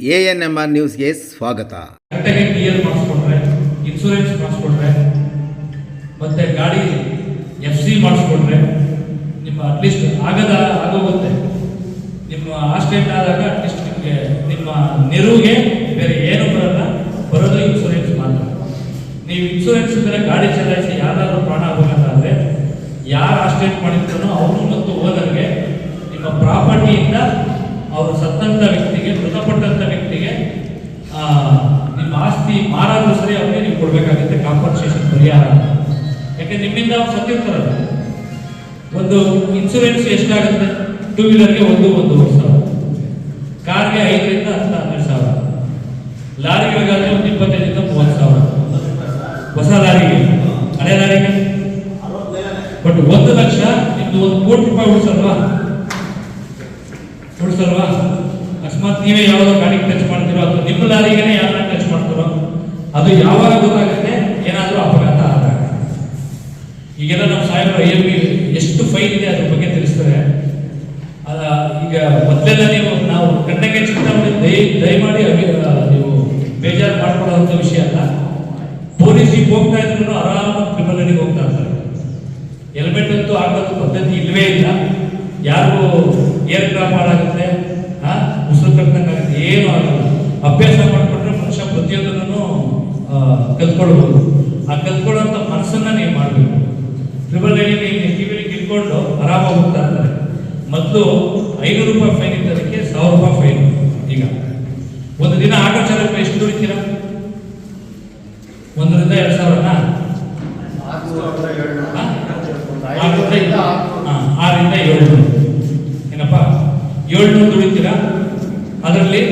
A N M R ನ್ಯೂಸ್ಗೆ ಸ್ವಾಗತ. Insurance ಮಾಡಿಸ್ಕೊಂಡ್ರೆ ಮತ್ತೆ ಗಾಡಿ ಎಫ್ ಸಿ ಮಾಡಿಸ್ಕೊಂಡ್ರೆ, ನಿಮ್ಮ ಅಟ್ಲೀಸ್ಟ್ ಆಗದ ಆಗೋಗುತ್ತೆ. ನಿಮ್ಮ ಆಕ್ಸಿಡೆಂಟ್ ಆದಾಗ ಅಟ್ಲೀಸ್ಟ್ ನಿಮಗೆ ನಿಮ್ಮ ನೆರವಿಗೆ ಬೇರೆ ಏನು ಬರಲ್ಲ, ಬರೋದು ಇನ್ಸೂರೆನ್ಸ್ ಮಾತ್ರ. ನೀವು ಇನ್ಸೂರೆನ್ಸ್ ಇದ್ದರೆ ಗಾಡಿ ಚಲಾಯಿಸಿ ಯಾರಾದರೂ ಪ್ರಾಣ ಹೋಗೋದಾದ್ರೆ ಯಾರು ಆಕ್ಸಿಡೆಂಟ್ ಮಾಡಿದ್ರು ಅವರು ಮತ್ತು ಹೋದಂಗೆ ನಿಮ್ಮ ಪ್ರಾಪರ್ಟಿಯಿಂದ ಅವರು ಸತ್ತಂತ ವ್ಯಕ್ತಿಗೆ ಮೃತಪಟ್ಟಂತ ವ್ಯಕ್ತಿಗೆ ನಿಮ್ಮ ಆಸ್ತಿ ಮಾರಾದರೂ ಸರಿ ಅವ್ರಿಗೆ ನೀವು ಕೊಡಬೇಕಾಗುತ್ತೆ ಕಾಂಪನ್ಸೇಷನ್ ಪರಿಹಾರ ಯಾಕೆ, ನಿಮ್ಮಿಂದ ಅವ್ರು ಸತ್ತಿರ್ತಾರಲ್ಲ ಒಂದು ಇನ್ಸೂರೆನ್ಸ್ ಎಷ್ಟಾಗುತ್ತೆ? ಟೂ ವೀಲರ್ಗೆ ಒಂದು ಒಂದು ಸಾವಿರ. ಕಾರ್ಗೆ ಐದರಿಂದ ಹತ್ತು ಹನ್ನೆರಡು ಸಾವಿರ ಲಾರಿಗಳಿಗಾದ್ರೆ ಒಂದು ಇಪ್ಪತ್ತೈದರಿಂದ ಮೂವತ್ತು ಸಾವಿರ. ಹೊಸ ಲಾರಿಗೆ. ಹಳೆ ಲಾರಿಗೆ. ಬಟ್ ಒಂದು ಲಕ್ಷ, ನಿಮ್ದು ಒಂದು ಕೋಟಿ ರೂಪಾಯಿ ಉಳಿಸಲ್ವಾ? ಉಳಿಸಲ್ವಾ? ಅಕಸ್ಮಾತ್ ನೀವೇ ಯಾವಾಗ ಗಾಡಿಗೆ ಟಚ್ ಮಾಡ್ತೀರೋ ಅಥವಾ ನಿಮ್ಮ ಲಾರಿಗೆನೆ ಯಾರನ್ನ ಟಚ್ ಮಾಡ್ತೀರೋ, ಅದು ಯಾವಾಗ ಗೊತ್ತಾಗುತ್ತೆ? ಏನಾದರೂ ಅಪಘಾತ ಆದಾಗ. ಈಗೆಲ್ಲ ನಮ್ಮ ಸಾಹೇಬರು ಐ ಎಂ ಎಷ್ಟು ಫೈನ್ ಇದೆ ಅದ್ರ ಬಗ್ಗೆ ತಿಳಿಸ್ತಾರೆ. ಅದ, ಈಗ ಮೊದಲೆಲ್ಲ ನೀವು, ನಾವು ಕಣ್ಣಕ್ಕೆ ಮಾಡಿ, ದಯ, ದಯಮಾಡಿ ನೀವು ಬೇಜಾರು ಮಾಡ್ಕೊಳ್ಳೋಂಥ ವಿಷಯ ಅಲ್ಲ. ಪೊಲೀಸ್ ಜೀಪ್ ಹೋಗ್ತಾ ಇದ್ರು ಆರಾಮಾಗಿ ಕ್ರಿಮಿನಲ್ ಅಡಿಗೆ ಹೋಗ್ತಾ ಇರ್ತಾರೆ ಹೆಲ್ಮೆಟ್ ಅಂತೂ ಹಾಕೋದು ಪದ್ಧತಿ ಇಲ್ಲವೇ ಇಲ್ಲ. ಯಾರು ಏರ್ ಕ್ರಾಪ್ ಹಾಳಾಗುತ್ತೆ. ಕಟ್ಟಂಗಾಗುತ್ತೆ ಏನು ಆಗಲ್ಲ. ಅಭ್ಯಾಸ ಮಾಡಿಕೊಂಡ್ರೆ ಮನುಷ್ಯ ಪ್ರತಿಯೊಂದನ್ನು ಕಲ್ತ್ಕೊಳ್ಬೋದು. ಆ ಕಲ್ತ್ಕೊಳ್ಳೋಂಥ ಮನಸ್ಸನ್ನ ನೀವು ಮಾಡಬೇಕು. ಟ್ರಿಬಲ್ ಎಡಿ ನೀವು ಕಿವಿಗೆ ಇಟ್ಕೊಂಡು ಆರಾಮಾಗಿ ಹೋಗ್ತಾ ಇರ್ತಾರೆ ಮೊದಲು ಐನೂರು ರೂಪಾಯಿ ಫೈನ್ ಇದ್ದದಕ್ಕೆ ಸಾವಿರ ರೂಪಾಯಿ ಫೈನ್ ಈಗ ಒಂದು ದಿನ ಆಟೋ ಚಾಲಕ ಎಷ್ಟು ದುಡಿತೀರಾ? ಒಂದರಿಂದ ಎರಡು ಸಾವಿರನ? ಆರರಿಂದ ಏಳ್ನೂರು ಏನಪ್ಪ? ಏಳ್ನೂರು ದುಡಿತೀರಾ ಅದರಲ್ಲಿ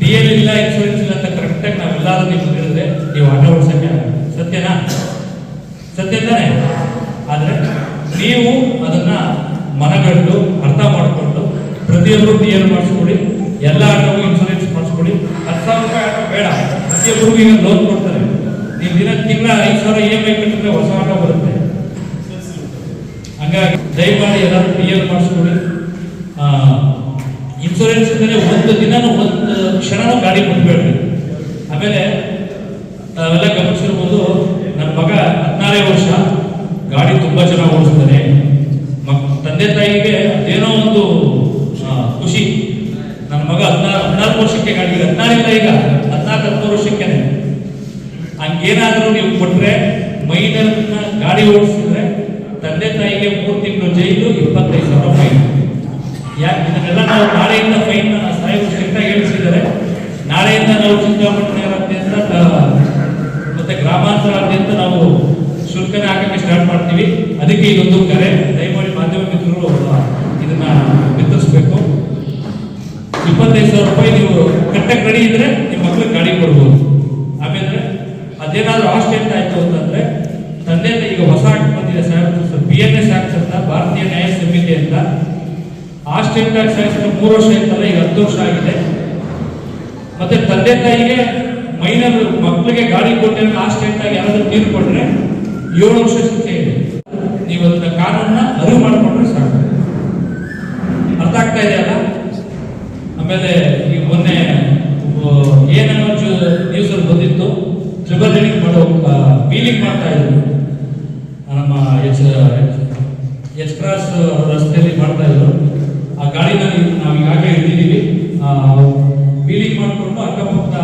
ಡಿ ಎಲ್ ಇಲ್ಲ ಇನ್ಶೂರೆನ್ಸ್ ಇಲ್ಲ ಅಂತ ಕರೆಕ್ಟಾಗಿ ನಾವೆಲ್ಲರೂ ನಿಮ್ಗೆ ಹೇಳಿದ್ರೆ ನೀವು ಆಟೋ ಓಡಿಸಕ್ಕೆ ಆಗಲ್ಲ. ಸತ್ಯನಾ? ಸತ್ಯ ತಾನೆ? ಆದರೆ ನೀವು ಅದನ್ನ ಮನಗಂಡು ಅರ್ಥ ಮಾಡಿಕೊಂಡು ಪ್ರತಿಯೊಬ್ಬರು ಟಿ ಎಲ್ ಮಾಡಿಸ್ಕೊಡಿ, ಎಲ್ಲ ಆಟೋಗೂ ಇನ್ಶೂರೆನ್ಸ್ ಮಾಡಿಸ್ಕೊಡಿ. ಹತ್ತು ಸಾವಿರ ರೂಪಾಯಿ ಆಟೋ ಬೇಡ. ಪ್ರತಿಯೊಬ್ಬರಿಗೂ ಈಗ ಲೋನ್ ಕೊಡ್ತಾರೆ. ನೀವು ದಿನ ತಿಂಗಳ ಐದು ಸಾವಿರ ಇ ಎಂ ಐ ಕಟ್ಟಿದ್ರೆ ಹೊಸ ಆಟೋ ಬರುತ್ತೆ. ಹಂಗಾಗಿ ದಯಮಾಡಿ ಎಲ್ಲರೂ ಟಿ ಎಲ್ ಮಾಡಿಸ್ಕೊಡಿ. ಇನ್ಶೂರೆನ್ಸ್ ಇದ್ದರೆ ಒಂದು ದಿನನೂ ಒಂದು ಕ್ಷಣನೂ ಗಾಡಿ ಮುಟ್ಬೇಡ್ರಿ. ಆಮೇಲೆ ತಾವೆಲ್ಲ ಗಮನಿಸಿರ್ಬೋದು ನನ್ನ ಮಗ ಹದಿನಾರೇ ವರ್ಷ ಗಾಡಿ ತುಂಬಾ ಚೆನ್ನಾಗಿ ತಂದೆ ತಾಯಿಗೆ ಏನೋ ಒಂದು ಖುಷಿ. ನನ್ನ ಮಗ ಹದಿನಾರು ಹದಿನಾಲ್ಕು ವರ್ಷಕ್ಕೆ ಗಾಡಿ ಹದಿನಾರಿಲ್ಲ ಈಗ ಹದಿನಾಲ್ಕು, ಹದಿಮೂರು ವರ್ಷಕ್ಕೆ ಹಂಗೇನಾದ್ರೂ ನೀವು ಕೊಟ್ರೆ, ಮೈನರ್ನ ಗಾಡಿ ಓಡಿಸಿದ್ರೆ ತಂದೆ ತಾಯಿಗೆ ಮೂರು ತಿಂಗಳು ಜೈಲು, ಇಪ್ಪತ್ತೈದು ಸಾವಿರ ಫೈನ್. ಯಾಕೆ, ಇದನ್ನೆಲ್ಲ ನಾವು ನಾಳೆಯಿಂದ ಫೈನ್ ಸಾಹೇಬ್ ಸ್ಟ್ರಿಕ್ಟಾಗಿ ಹೇಳಿಸಿದ್ದಾರೆ. ನಾಳೆಯಿಂದ ನಾವು ಚಿಂತಾಮಣಿಯಾದ್ಯಂತ ಮತ್ತೆ ಗ್ರಾಮಾಂತರಾದ್ಯಂತ ನಾವು ಶುಲ್ಕನ ಹಾಕಕ್ಕೆ ಸ್ಟಾರ್ಟ್ ಮಾಡ್ತೀವಿ. ಅದಕ್ಕೆ ಇದೊಂದು ಕರೆ. ದಯಮಾಡಿ ಮಾಧ್ಯಮ ಮಿತ್ರರು ಇದನ್ನ ವಿತರಿಸಬೇಕು ಇಪ್ಪತ್ತೈದು ಸಾವಿರ ರೂಪಾಯಿ ನೀವು ಕಟ್ಟಕ್ಕೆ ರೆಡಿ ಇದ್ರೆ ನಿಮ್ಮ ಮಕ್ಳಿಗೆ ಗಾಡಿ ಕೊಡ್ಬೋದು. ಆಮೇಲೆ ಅದೇನಾದ್ರೂ ಆಕ್ಸಿಡೆಂಟ್ ಆಯ್ತು ಅಂತಂದ್ರೆ ತಂದೆ ಈಗ ಹೊಸ ಬಂದಿದೆ sir B N S act ಅಂತ, ಭಾರತೀಯ ನ್ಯಾಯ ಸಮಿತಿ ಅಂತ. ಆಕ್ಸಿಡೆಂಟ್ ಆಗಿ ಸಾಯಿಸಿದ ಮೂರು ವರ್ಷ ಇತ್ತಲ್ಲ ಈಗ ಹತ್ತು ವರ್ಷ ಆಗಿದೆ. ಮತ್ತೆ ತಂದೆ ತಾಯಿಗೆ ಮೈನರ್ ಮಕ್ಕಳಿಗೆ ಗಾಡಿ ಕೊಟ್ಟೆ ಆಕ್ಸಿಡೆಂಟ್ ಆಗಿ ಯಾರಾದ್ರೂ ತೀರ್ಕೊಂಡ್ರೆ ಏಳು ವರ್ಷ ಶಿಕ್ಷೆ ಇದೆ ನೀವು ಅದನ್ನ ಕಾನೂನನ್ನ ಅರಿವು ಮಾಡಿಕೊಂಡ್ರೆ ಸಾಕು ಅರ್ಥ ಆಗ್ತಾ ಇದೆಯಲ್ಲ ಆಮೇಲೆ ಈ ಮೊನ್ನೆ ಏನೋ ನ್ಯೂಸ್ ಅಲ್ಲಿ ಬಂದಿತ್ತು ಟ್ರಿಬಲ್ ರೈಡಿಂಗ್ ಮಾಡೋ ವೀಲಿಂಗ್ ಮಾಡ್ತಾ ಇದ್ರು ನಮ್ಮ ಎಚ್ ಎಚ್ ಕ್ರಾಸ್ ರಸ್ತೆಯಲ್ಲಿ ಮಾಡ್ತಾ ಇದ್ರು ಆ ಗಾಡಿನ ಈಗ ನಾವು ಈಗಾಗಲೇ ಹಿಡಿದಿದ್ದೀವಿ ವೀಲಿಂಗ್ ಮಾಡಿಕೊಂಡು ಅಕ್ಕಪಕ್ಕ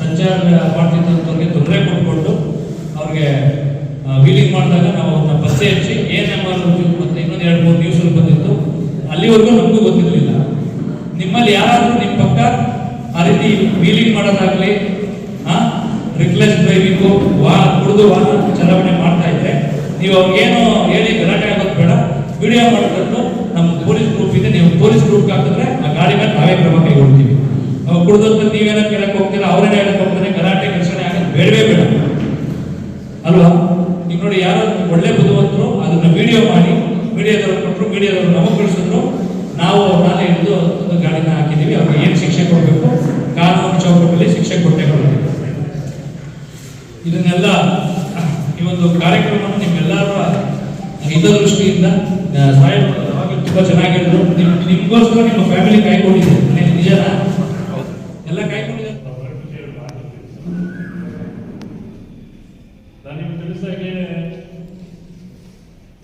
ಸಂಚಾರ ಮಾಡ್ತಿದ್ದಂಥವ್ರಿಗೆ ತೊಂದರೆ ಕೊಟ್ಕೊಂಡು ಅವ್ರಿಗೆ ವೀಲಿಂಗ್ ಮಾಡಿದಾಗ ನಾವು ಅವ್ರನ್ನ ಬಸ್ಸೇ ಹಚ್ಚಿ ಏನ್ ಎಂ ಮತ್ತೆ ಇನ್ನೊಂದು ಎರಡು ಮೂರು ನ್ಯೂಸ್ ಬಂದಿತ್ತು. ಅಲ್ಲಿವರೆಗೂ ನಮಗೂ ಗೊತ್ತಿರಲಿಲ್ಲ. ನಿಮ್ಮಲ್ಲಿ ಯಾರಾದರೂ ನಿಮ್ಮ ಪಕ್ಕ ಆ ರೀತಿ ವೀಲಿಂಗ್ ಮಾಡೋದಾಗ್ಲಿ ರಿಕ್ಲೆಸ್ ಡ್ರೈವಿಂಗು ವಾ, ಕುಡಿದು ವಾಹನ ಚಲಾವಣೆ ಮಾಡ್ತಾ ಇದ್ರೆ, ನೀವು ಅವ್ರಿಗೇನು ಹೇಳಿ ಗಲಾಟೆ ಆಗೋದು ಬೇಡ. ವಿಡಿಯೋ ಮಾಡಿಕೊಂಡು ನಮ್ಮ ಪೊಲೀಸ್ ಗ್ರೂಪ್ ಇದೆ ನೀವು ಪೊಲೀಸ್ ಗ್ರೂಪ್ ಹಾಕಿದ್ರೆ ಆ ಗಾಡಿ ಮೇಲೆ ನಾವೇ ಕ್ರಮ ಕೈಗೊಳ್ತೀವಿ. ನಾವು ನೀವೇನ ಕೇಳಕ್ ಹೋಗ್ತೀರಾ ಅವರೇನೋ ಹೇಳಕ್ ಹೋಗ್ತಾರೆ, ಗಲಾಟೆ ಘರ್ಷಣೆ ಆಗೋದು ಬೇಡವೇ ಬೇಡ. ಅಲ್ವಾ? ನೀವು ನೋಡಿ ಯಾರೋ ಒಳ್ಳೆ ಬುದ್ಧಿವಂತರು, ಅದನ್ನ ವಿಡಿಯೋ ಮಾಡಿ, ಮೀಡಿಯಾದವ್ರು ಕೊಟ್ಟರು ಮೀಡಿಯಾದವ್ರು ನಮಗೆ ಕಳಿಸಿದ್ರು, ನಾವು ಅವ್ರನ್ನ ಹಿಡಿದು ಒಂದು ಗಾಡಿನ ಹಾಕಿದ್ದೀವಿ, ಅವ್ರಿಗೆ ಏನು ಶಿಕ್ಷೆ ಕೊಡಬೇಕು? ಕಾನೂನು ಚೌಕಟ್ಟಲ್ಲಿ ಶಿಕ್ಷೆ ಕೊಟ್ಟೆ ಇದನ್ನೆಲ್ಲ, ಈ ಒಂದು ಕಾರ್ಯಕ್ರಮವನ್ನು ನಿಮ್ಮೆಲ್ಲರ ಹಿತದೃಷ್ಟಿಯಿಂದ ಯಾವಾಗಲೂ ತುಂಬ ಚೆನ್ನಾಗಿದ್ರು ನಿಮ್ ನಿಮ್ಗೋಸ್ಕರ ನಿಮ್ಮ ಫ್ಯಾಮಿಲಿ ಕಾಯ್ಕೊಂಡಿದ್ರು ನಿಜನ? ಎಲ್ಲ ಕಾಯ್ಕೊಂಡಿದ್ದಾರೆ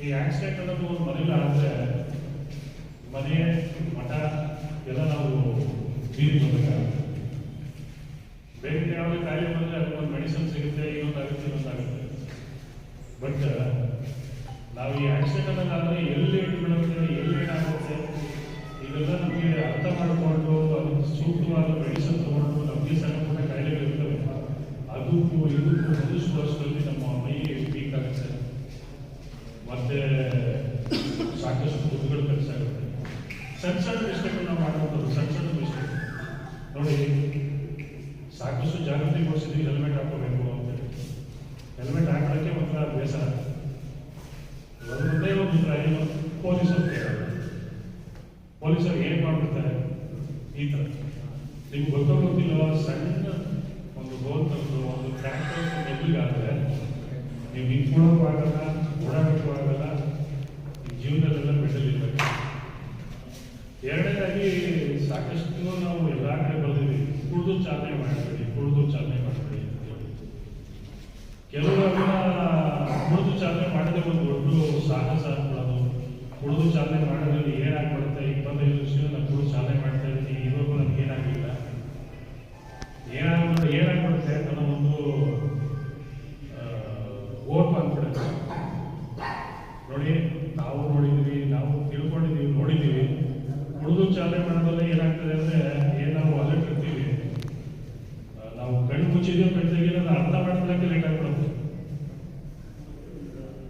ಈ ಅನ್ನೋದು ಆದರೆ ಮನೆ, ಮಠ ಎಲ್ಲ ನಾವು ಬೇರೆ ಯಾವುದೇ ಕಾಯಿಲೆ ಬಂದರೆ ಅದಕ್ಕೊಂದು ಮೆಡಿಸಿನ್ ಸಿಗುತ್ತೆ ಇನ್ನೊಂದಾಗುತ್ತೆ ಇನ್ನೊಂದಾಗುತ್ತೆ ಬಟ್ ನಾವು ಈ ಅನ್ನೋದಾದ್ರೆ ಎಲ್ಲಿ ಇಟ್ಬಿಡುತ್ತೆ ಎಲ್ಲಿ ಏನಾಗುತ್ತೆ? ಇದೆಲ್ಲ ನಮಗೆ ಅರ್ಥ ಮಾಡಿಕೊಂಡು ಅದು ಸೂಕ್ತವಾದ ಮೆಡಿಸನ್ ತಗೊಂಡು ನಮಗೆ ಸಣ್ಣ ಪುಟ್ಟ ಕಾಯಿಲೆಗಳಿರ್ತವೆ ಅದಕ್ಕೂ ಇದಕ್ಕೂ ವರ್ಷದಲ್ಲಿ ನಮ್ಮ ಮೈಗೆ ವೀಕ್ ಆಗುತ್ತೆ. ಮತ್ತೆ ಸಾಕಷ್ಟು ದುಡ್ಡುಗಳು ಖರ್ಚಾಗುತ್ತೆ ಸಣ್ಣ ಸಣ್ಣ ಮಿಸ್ಟೇಕ್ ನಾವು ಮಾಡುವಂಥದ್ದು ಸಣ್ಣ ಸಣ್ಣ ಮಿಸ್ಟೇಕ್. ನೋಡಿ, ಸಾಕಷ್ಟು ಜಾಗೃತಿ ಮೂಡಿಸಿದ್ವಿ ಹೆಲ್ಮೆಟ್ ಹಾಕೋಬೇಕು ಅಂತೇಳಿ ಹೆಲ್ಮೆಟ್ ಹಾಕೊಳ್ಳೋಕ್ಕೆ ಮಾತ್ರ ಬೇಸರ. ಒಂದು ಏನು ಪೊಲೀಸರು ಕೇಳೋದು ಪೊಲೀಸರು ಏನು ಮಾಡ್ಬಿಡ್ತಾರೆ? ಈ ಥರ ನಿಮ್ಗೆ ಗೊತ್ತೋ ಗೊತ್ತಿಲ್ಲ ಸಣ್ಣ ಒಂದು ಗೋಲ್ ತಂದು ಒಂದು ಟ್ರ್ಯಾಕ್ಟರ್ ಎಲ್ಲಿಗಾದ್ರೆ, ನೀವು ನಿಂತ್ಕೊಳ್ಳೋಕ್ಕೂ ಆಗಲ್ಲ, ಓಡಾಡೋಕ್ಕೂ ಆಗಲ್ಲ ಜೀವನದಲ್ಲೆಲ್ಲ ಮೆಡಲ್ ಎರಡನೇದಾಗಿ ಸಾಕಷ್ಟು ನಾವು ಎಲ್ಲ ಕಡೆ ಬರೆದಿದ್ದೀವಿ ಕುಡಿದು ಚಾಲನೆ ಮಾಡಬೇಡಿ, ಕುಡಿದು ಚಾಲನೆ ಮಾಡಬೇಡಿ ಅಂತ ಕುಡಿದು ಚಾಲನೆ ಮಾಡಿದ್ರೆ ಒಂದು ದೊಡ್ಡ ಸಾಹಸ ಅನ್ಕೊಳ್ಳೋದು ಉಳಿದು ಚಾಲನೆ ಮಾಡೋದ್ರಲ್ಲಿ ಏನಾಗ್ಬಿಡುತ್ತೆ ಇಪ್ಪತ್ತೈದು ವರ್ಷ ನಾನು ಕುಳಿದು ಚಾಲನೆ ಮಾಡ್ತಾ ಇದ್ದೀನಿ ಇವಾಗ ನನಗೆ ಏನಾಗಿಲ್ಲ ಏನಾಗ್ಬಿಡುತ್ತೆ? ಏನಾಗ್ಬಿಡುತ್ತೆ ಅನ್ನೋ ಒಂದು ಓಟ್ ಅಂದ್ಬಿಡುತ್ತೆ ನೋಡಿ ನಾವು ನೋಡಿದ್ದೀವಿ ನಾವು ತಿಳ್ಕೊಂಡಿದ್ದೀವಿ ನೋಡಿದ್ದೀವಿ ಕುಡಿದು ಚಾಲನೆ ಮಾಡೋದ್ರಲ್ಲಿ ಏನಾಗ್ತದೆ ಅಂದ್ರೆ ಏನ್ ನಾವು ಅಲರ್ಟ್ ಇರ್ತೀವಿ ಆ, ನಾವು ಕಣ್ಣು ಮುಚ್ಚಿದೀವಿ ಕಣ್ಣು ತೆಗಿಯೋದು ಅರ್ಥ ಮಾಡ್ಕೊಳ್ಳೋಕೆ ಲೇಟ್ ಆಗ್ಬಿಡುತ್ತೆ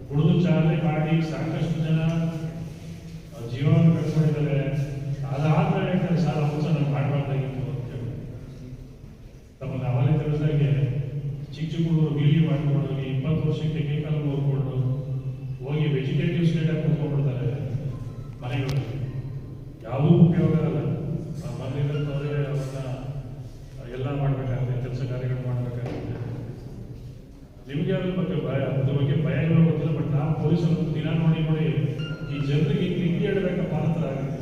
ಕುಡಿದು ಚಾಲನೆ ಮಾಡಿ ಸಾಕಷ್ಟು ಜನ ಆ, ಜೀವವನ್ನು ಕಳ್ಕೊಂಡಿದ್ದಾರೆ ಅದಾದ್ಮೇಲೆ ಹೇಳ್ತಾರೆ ಸರ್ ಅವತ್ತು ನಾನು ಮಾಡಬಾರ್ದಾಗಿತ್ತು ಅಂತ ಹೇಳಿ ತಮ್ಮನ್ನು ಅವಲೇ ತಿಳಿದಾಗೆ ಚಿಕ್ಕ ಚಿಕ್ಕ ಹುಡುಗರು ಬೀಳಿ ಮಾಡ್ಕೊಂಡು ಈ ಇಪ್ಪತ್ತು ವರ್ಷಕ್ಕೆ ಕೈಕಾಲು ನೋಡ್ಕೊಂಡು ಹೋಗಿ ವೆಜಿಟೇಟಿವ್ ಸ್ಟೇಟ್ ಆಗಿ ಕುತ್ಕೊಂಡ್ಬಿಡ್ತಾರೆ. ಮನೆಗಳಲ್ಲಿ ಯಾವುದೂ ಉಪಯೋಗ ಅಲ್ಲ ಮನೆಯಲ್ಲಿ ಅವ್ರನ್ನ ಎಲ್ಲ ಮಾಡಬೇಕಾಗುತ್ತೆ, ಕೆಲಸ ಕಾರ್ಯಗಳು ಮಾಡಬೇಕಾಗುತ್ತೆ. ನಿಮಗೆ ಅದ್ರ ಬಗ್ಗೆ ಭಯ, ಅದ್ರ ಬಗ್ಗೆ ಭಯ ಇರೋ ಗೊತ್ತಿಲ್ಲ ಬಟ್ ನಾವು ಪೊಲೀಸರು ದಿನ ನೋಡಿ ನೋಡಿ ಈ ಜನರಿಗೆ ಹಿಂಗೆ ಹಿಂಗೆ ಆಗುತ್ತೆ.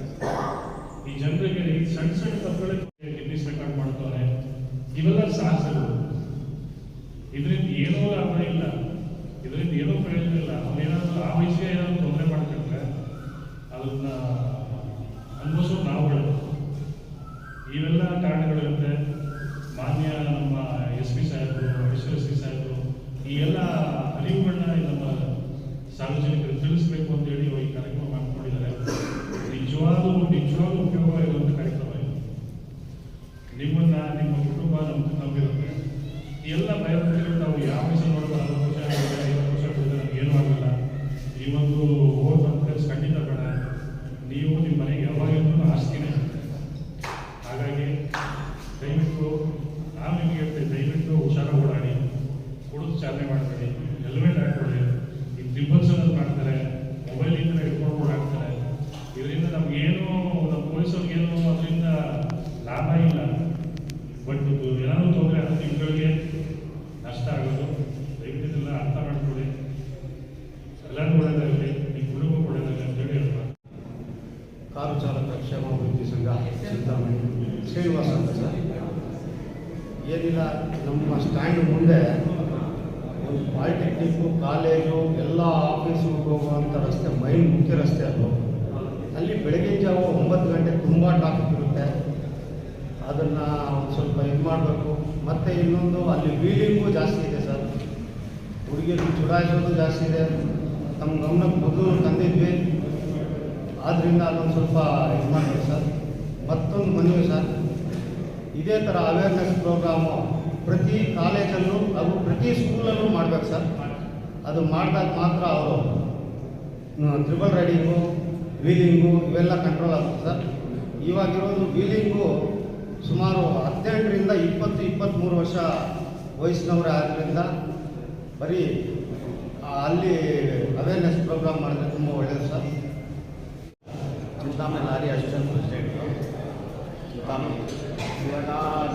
ಈ ಜನರಿಗೆ ಸಣ್ಣ ಸಣ್ಣ ತಪ್ಪುಗಳಿಗೆ ಗಿನ್ನಿಸ್ ರೆಕಾರ್ಡ್ ಮಾಡ್ತಾನೆ ಇವೆಲ್ಲ ಸಾಹಸಗಳು ಇದರಿಂದ ಏನೂ ಲಾಭ ಇಲ್ಲ. ಇದರಿಂದ ಏನೂ ಪ್ರಯೋಜನ ಇಲ್ಲ ಅವನೇನಾದರೂ ಆ ವಯಸ್ಸಿಗೆ ಏನಾದರೂ ತೊಂದರೆ ಮಾಡ್ಕೊಂಡ್ರೆ ಅದನ್ನ ಅನುಭವಿಸೋ ನಾವುಗಳು ಇವೆಲ್ಲ ಕಾರಣಗಳಿರುತ್ತೆ. ಮಾನ್ಯ ನಮ್ಮ ಎಸ್ ಪಿ ಸಾಹೇಬರು ಎಸ್ ಎಸ್ ಪಿ ಸಾಹೇಬರು, ಈ ಎಲ್ಲ ಅರಿವುಗಳನ್ನ ನಮ್ಮ ಸಾರ್ವಜನಿಕರು ತಿಳಿಸ್ಬೇಕು ಅಂತೇಳಿ ಈ ಕಾರ್ಯಕ್ರಮ ಮಾಡಿಕೊಂಡಿದ್ದಾರೆ. ನಿಜವಾಗ್ಲೂ ನಿಜವಾಗ್ಲೂ ಉಪಯೋಗ ಇರುವಂಥ ಕಾರ್ಯಕ್ರಮ ಇದು. ನಿಮ್ಮನ್ನ, ನಿಮ್ಮ ಕುಟುಂಬ ನಮ್ಮ ಈ ಎಲ್ಲ ಭಯಭಕ್ತಿಗಳು ನಾವು ಯಾವ ವಿಷಯ ನೋಡಿದ್ರೆ ಅರವತ್ತು ವರ್ಷ ಆಗಿದೆ, ಐವತ್ತು ವರ್ಷ ಬಿಡಿದ್ರೆ ನಮ್ಗೆ ಏನೂ ಆಗಲ್ಲ ಈ ಒಂದು ಓಟ್ ಅಂತ ಖಂಡಿತ ಬೇಡ ನೀವು ನಿಮ್ಮ ಮನೆಗೆ ಯಾವಾಗಿಂದೂ ಆಸ್ತಿನೇ ಹಾಗಾಗಿ ದಯವಿಟ್ಟು ನಾನು ನಿಮಗೆ ಹೇಳ್ತೇನೆ ದಯವಿಟ್ಟು ಹುಷಾರ ಓಡಾಡಿ ಕುಡಿದು ಚಾಲನೆ ಮಾಡಬೇಡಿ ಹೆಲ್ಮೆಟ್ ಹಾಕೊಳ್ಳಿ ಈ ಡಿಬ್ಬಲ್ಸ್ ಅನ್ನೋದು ಮಾಡ್ತಾರೆ ಮೊಬೈಲ್ ಇಂದ ಇಟ್ಕೊಂಡು ಓಡಾಡ್ತಾರೆ ಇದರಿಂದ ನಮ್ಗೇನು ನಮ್ಮ ಪೊಲೀಸರಿಗೇನು ಅದರಿಂದ ಲಾಭ ಇಲ್ಲ. ಬಟ್ ಏನಾದರೂ ತೊಂದರೆ ಅದು ತಿಂಗಳಿಗೆ ನಷ್ಟ ಆಗೋದು. ದಯವಿಟ್ಟು ಅರ್ಥ ಮಾಡ್ಕೊಳ್ಳಿ. ಎಲ್ಲರಿಗೂ ಒಳ್ಳೇದಾಗಲಿ ನಿಮ್ಮ ಕುಟುಂಬ ಒಳ್ಳೇದಾಗಲಿ ಅಂತೇಳಿ ಹೇಳ್ತಾರೆ ಕಾರು ಚಾಲಕ ಕ್ಷೇಮಾಭಿವೃದ್ಧಿ ಸಂಘ ಸಿದ್ದರಾಮಯ್ಯ. ಶ್ರೀನಿವಾಸ ಅಂತ ಸರ್. ಏನಿಲ್ಲ, ನಮ್ಮ ಸ್ಟ್ಯಾಂಡ್ ಮುಂದೆ ಒಂದು ಪಾಲಿಟೆಕ್ನಿಕ್ಕು, ಕಾಲೇಜು, ಎಲ್ಲ ಆಫೀಸಿಗೆ ಹೋಗುವಂಥ ರಸ್ತೆ ಮೈನ್ ಮುಖ್ಯ ರಸ್ತೆ ಅದು. ಅಲ್ಲಿ ಬೆಳಗ್ಗೆ ಜಾವ ಒಂಬತ್ತು ಗಂಟೆ ತುಂಬ ಟ್ರಾಫಿಕ್ ಇರುತ್ತೆ. ಅದನ್ನು ಒಂದು ಸ್ವಲ್ಪ ಇದು ಮಾಡಬೇಕು. ಮತ್ತು ಇನ್ನೊಂದು ಅಲ್ಲಿ ವೀಲಿಂಗು ಜಾಸ್ತಿ ಇದೆ ಸರ್. ಹುಡುಗಿಯರು ಚುಡಾಯಿಸೋದು ಜಾಸ್ತಿ ಇದೆ. ತಮ್ಮ ಗಮನಕ್ಕೆ ಮೊದಲು ತಂದಿದ್ವಿ. ಆದ್ದರಿಂದ ಅದೊಂದು ಸ್ವಲ್ಪ ಇದು ಮಾಡಬೇಕು ಸರ್. ಮತ್ತೊಂದು ಮನವಿ ಸರ್. ಇದೇ ಥರ ಅವೇರ್ನೆಸ್ ಪ್ರೋಗ್ರಾಮು ಪ್ರತಿ ಕಾಲೇಜಲ್ಲೂ ಹಾಗೂ ಪ್ರತಿ ಸ್ಕೂಲಲ್ಲೂ ಮಾಡ್ಬೇಕು ಸರ್. ಅದು ಮಾಡಿದಾಗ ಮಾತ್ರ ಅವರು ತ್ರಿಬಲ್ ರೈಡಿಂಗು ವೀಲಿಂಗು ಇವೆಲ್ಲ ಕಂಟ್ರೋಲ್ ಆಗುತ್ತೆ ಸರ್. ಇವಾಗಿರೋದು ವೀಲಿಂಗು ಸುಮಾರು ಹದಿನೆಂಟರಿಂದ ಇಪ್ಪತ್ತು ಇಪ್ಪತ್ತ್ಮೂರು ವರ್ಷ ವಯಸ್ಸಿನವರೇ ಆದ್ದರಿಂದ ಬರೀ ಅಲ್ಲಿ ಅವೇರ್ನೆಸ್ ಪ್ರೋಗ್ರಾಮ್ ಮಾಡಿದ್ರೆ ತುಂಬ ಒಳ್ಳೆಯದು sir. Chintamani lorry assistant president. Chintamani ಇವಾಗ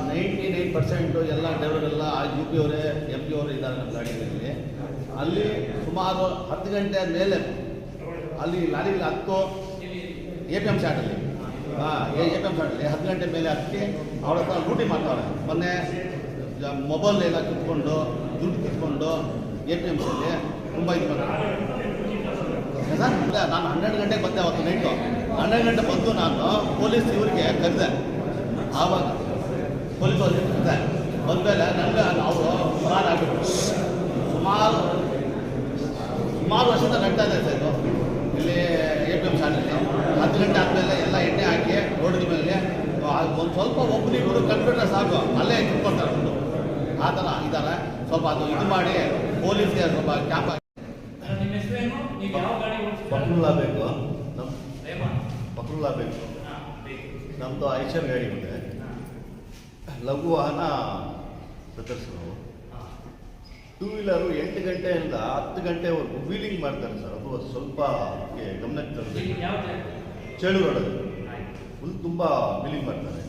ನೈಂಟಿ ನೈನ್ ಪರ್ಸೆಂಟು ಎಲ್ಲ ಡ್ರೈವರೆಲ್ಲ ಯು ಪಿ ಅವರೇ ಎಂ ಪಿ ಅವರೇ ಇದ್ದಾರೆ ನಮ್ಮ ಗಾಡಿಗಳಲ್ಲಿ ಅಲ್ಲಿ ಸುಮಾರು ಹತ್ತು ಗಂಟೆ ಮೇಲೆ ಅಲ್ಲಿ ಲಾರಿಗಳು ಹತ್ತು ಎ ಪಿ ಎಂ ಶಾಟಲ್ಲಿ. ಹಾಂ, ಎ ಪಿ ಎಂ ಶಾಟಲ್ಲಿ. ಹತ್ತು ಗಂಟೆ ಮೇಲೆ ಹತ್ತಿ ಅವಳ ಹತ್ರ ಲೂಟಿ ಮಾಡ್ತಾರೆ ಮೊನ್ನೆ ಮೊಬೈಲ್ ಎಲ್ಲ ಕಿತ್ಕೊಂಡು, ದುಡ್ಡು ಕಿತ್ಕೊಂಡು ಎ ಪಿ ಎಂ ಸಿಯಲ್ಲಿ ತುಂಬ ಇದು ನಾನು ಹನ್ನೆರಡು ಗಂಟೆಗೆ ಬಂದೆ ಅವತ್ತು ನೈಟು ಹನ್ನೆರಡು ಗಂಟೆ ಬಂದು ನಾನು ಪೊಲೀಸ್ ಇವರಿಗೆ ಕರೆದೆ. ಆವಾಗ ಪೊಲೀಸ್ ಅವ್ರಿಗೆ ಕರೆದೆ ಬಂದಮೇಲೆ ನನಗೆ ಅವರು ಸುಮಾರು ಆಗಿಬಿಟ್ಟು ಸುಮಾರು ಸುಮಾರು ವರ್ಷದಿಂದ ನಡ್ತಾ ಇದೆ ಸರ್ ಇದು ಇಲ್ಲಿ ಎ ಪಿ ಎಂ ಶಾಲೆಯಲ್ಲಿ ಹತ್ತು ಗಂಟೆ ಆದಮೇಲೆ ಎಲ್ಲ ಎಣ್ಣೆ ಹಾಕಿ ರೋಡ್ಗಳ ಮೇಲೆ ಒಂದು ಸ್ವಲ್ಪ ಒಬ್ಬರಿಬ್ಬರು ಕಂಡುಬಿಟ್ರೆ ಸಾಕು ಅಲ್ಲೇ ಕಿತ್ಕೊಳ್ತಾರೆ ಒಂದು ಆ ಥರ ಇದ್ದಾರೆ ಸ್ವಲ್ಪ ಅದು ಇದು ಮಾಡಿ ಪೊಲೀಸ್ಗೆ ಸ್ವಲ್ಪ ಕ್ಯಾಂಪ್ ಪಕ್ರುಲ್ಲಾ ಬೇಕು ನಮ್ಮ ಪಕ್ರುಲ್ಲಾ ಬೇಕು ನಮ್ಮದು ಐಷರ್ ಗಾಡಿ ಇದೆ ಲಘು ವಾಹನ ಪ್ರದರ್ಶನವು ಟೂ ವೀಲರು ಎಂಟು ಗಂಟೆಯಿಂದ ಹತ್ತು ಗಂಟೆವರೆಗೂ ವೀಲಿಂಗ್ ಮಾಡ್ತಾರೆ ಸರ್. ಅದು ಸ್ವಲ್ಪ ಗಮನಕ್ಕೆ ತರಬೇಕು. ಯಾವ ಚಳಿ ರೋಡಲ್ಲಿ ಫುಲ್ ತುಂಬ ವೀಲಿಂಗ್ ಮಾಡ್ತಾರೆ.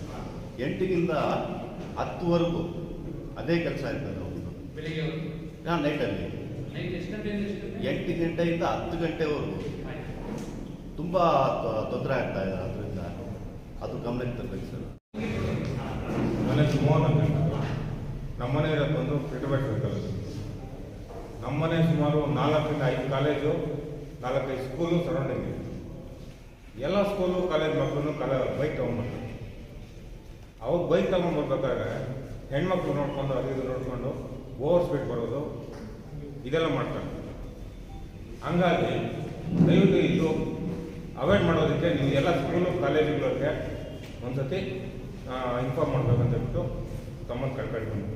ಎಂಟಿಗಿಂತ ಹತ್ತುವರೆಗೂ ಅದೇ ಕೆಲಸ ಇರ್ತದೆ ಅವ್ರದ್ದು ಬೆಳಿಗ್ಗೆ ಹಾಂ ನೈಟಲ್ಲಿ ಎಂಟು ಗಂಟೆಯಿಂದ ಹತ್ತು ಗಂಟೆವರೆಗೂ. ತುಂಬ ತೊಂದರೆ ಆಗ್ತಾ ಇದೆ ಅದರಿಂದ. ಅದು ಗಮನಕ್ಕೆ ತರಬೇಕು ಸರ್. ನನ್ನ ಸುಮಾರು ನಮ್ಮನೆ ಬಂದು ಪೆಟ್ರೋಬೇಟ್ ಸರ್ಕಲ್ ನಮ್ಮನೆ ಸುಮಾರು ನಾಲ್ಕರಿಂದ ಐದು ಕಾಲೇಜು, ನಾಲ್ಕೈದು ಸ್ಕೂಲು ಸರೌಂಡಿಂಗ್ ಎಲ್ಲ ಸ್ಕೂಲು, ಕಾಲೇಜ್ ಮಕ್ಕಳು ಕಲ, ಬೈಕ್ ತೊಗೊಂಡ್ಬರ್ತಾರೆ. ಅವ್ರು ಬೈಕ್ ತೊಗೊಂಡ್ಬರ್ಬೇಕಾದ್ರೆ ಹೆಣ್ಮಕ್ಳು ನೋಡ್ಕೊಂಡು, ಅದು ಇದು ನೋಡ್ಕೊಂಡು, ಓವರ್ ಸ್ಪೀಡ್ ಬರೋದು ಇದೆಲ್ಲ ಮಾಡ್ತಾರೆ. ಹಂಗಾಗಿ ದಯವಿಟ್ಟು ಇದು ಅವಾಯ್ಡ್ ಮಾಡೋದಕ್ಕೆ ನೀವು ಎಲ್ಲ ಸ್ಕೂಲು ಕಾಲೇಜುಗಳಿಗೆ ಒಂದ್ಸತಿ ಇನ್ಫಾರ್ಮ್ ಮಾಡ್ಬೇಕಂತ ಹೇಳ್ಬಿಟ್ಟು ತಮ್ಮನ್ನು ಕಳ್ಕೊಂಡು